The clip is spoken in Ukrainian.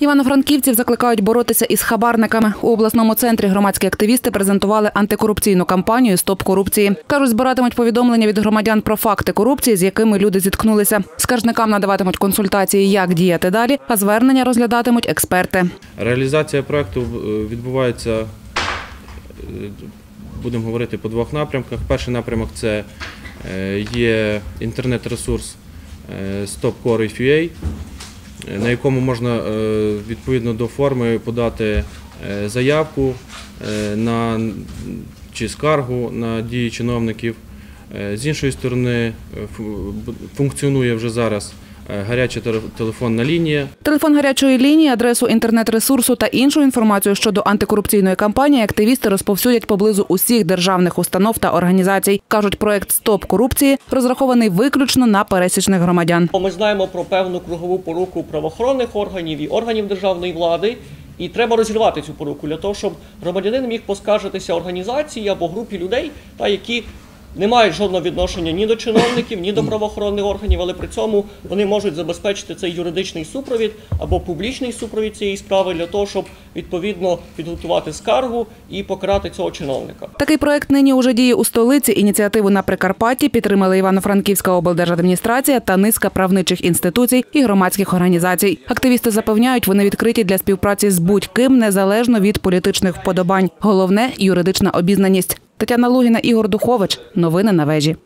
Івано-франківців закликають боротися із хабарниками. У обласному центрі громадські активісти презентували антикорупційну кампанію Стоп корупції. Кажуть, збиратимуть повідомлення від громадян про факти корупції, з якими люди зіткнулися. Скаржникам надаватимуть консультації, як діяти далі, а звернення розглядатимуть експерти. Реалізація проекту е, відбувається, е, будемо говорити, по двох напрямках. Перший напрямок це е, є інтернет-ресурс stopcore.ua, на якому можна е, відповідно до форми подати е, заявку е, на чи скаргу на дії чиновників. З іншої сторони, функціонує вже зараз гаряча теле- телефонна лінія. Телефон гарячої лінії, адресу інтернет-ресурсу та іншу інформацію щодо антикорупційної кампанії активісти розповсюдять поблизу усіх державних установ та організацій. кажуть, проект Стоп корупції розрахований виключно на пересічних громадян. Ми знаємо про певну кругову поруку правоохоронних органів і органів державної влади. І треба розірвати цю поруку для того, щоб громадянин міг поскаржитися організації або групі людей, та які не мають жодного відношення ні до чиновників, ні до правоохоронних органів, але при цьому вони можуть забезпечити цей юридичний супровід або публічний супровід цієї справи для того, щоб відповідно підготувати скаргу і покарати цього чиновника. Такий проект нині уже діє у столиці. Ініціативу на Прикарпатті підтримали Івано-Франківська облдержадміністрація та низка правничих інституцій і громадських організацій. Активісти запевняють, вони відкриті для співпраці з будь-ким незалежно від політичних вподобань. Головне юридична обізнаність. Тетяна Лугіна, Ігор Духович. Новини на вежі.